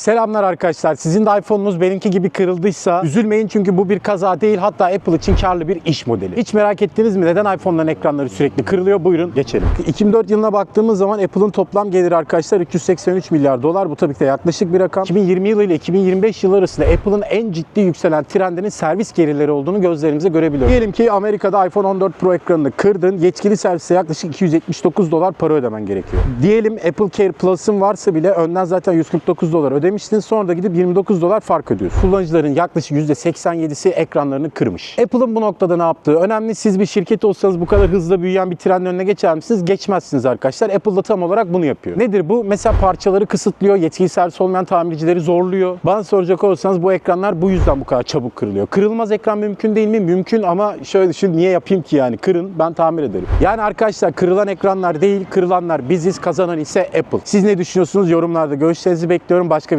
Selamlar arkadaşlar. Sizin de iPhone'unuz benimki gibi kırıldıysa üzülmeyin çünkü bu bir kaza değil hatta Apple için karlı bir iş modeli. Hiç merak ettiniz mi neden iPhone'ların ekranları sürekli kırılıyor? Buyurun geçelim. 2004 yılına baktığımız zaman Apple'ın toplam geliri arkadaşlar 383 milyar dolar. Bu tabii ki de yaklaşık bir rakam. 2020 yılı ile 2025 yılı arasında Apple'ın en ciddi yükselen trendinin servis gelirleri olduğunu gözlerimize görebiliyoruz. Diyelim ki Amerika'da iPhone 14 Pro ekranını kırdın. Yetkili servise yaklaşık 279 dolar para ödemen gerekiyor. Diyelim Apple Care Plus'ın varsa bile önden zaten 149 dolar ödemiştin. Sonra da gidip 29 dolar fark ödüyorsun. Kullanıcıların yaklaşık %87'si ekranlarını kırmış. Apple'ın bu noktada ne yaptığı önemli. Siz bir şirket olsanız bu kadar hızlı büyüyen bir trendin önüne geçer misiniz? Geçmezsiniz arkadaşlar. Apple da tam olarak bunu yapıyor. Nedir bu? Mesela parçaları kısıtlıyor. Yetkili servis olmayan tamircileri zorluyor. Bana soracak olursanız bu ekranlar bu yüzden bu kadar çabuk kırılıyor. Kırılmaz ekran mümkün değil mi? Mümkün ama şöyle düşün niye yapayım ki yani? Kırın ben tamir ederim. Yani arkadaşlar kırılan ekranlar değil, kırılanlar biziz. Kazanan ise Apple. Siz ne düşünüyorsunuz? Yorumlarda görüşlerinizi bekliyorum. Başka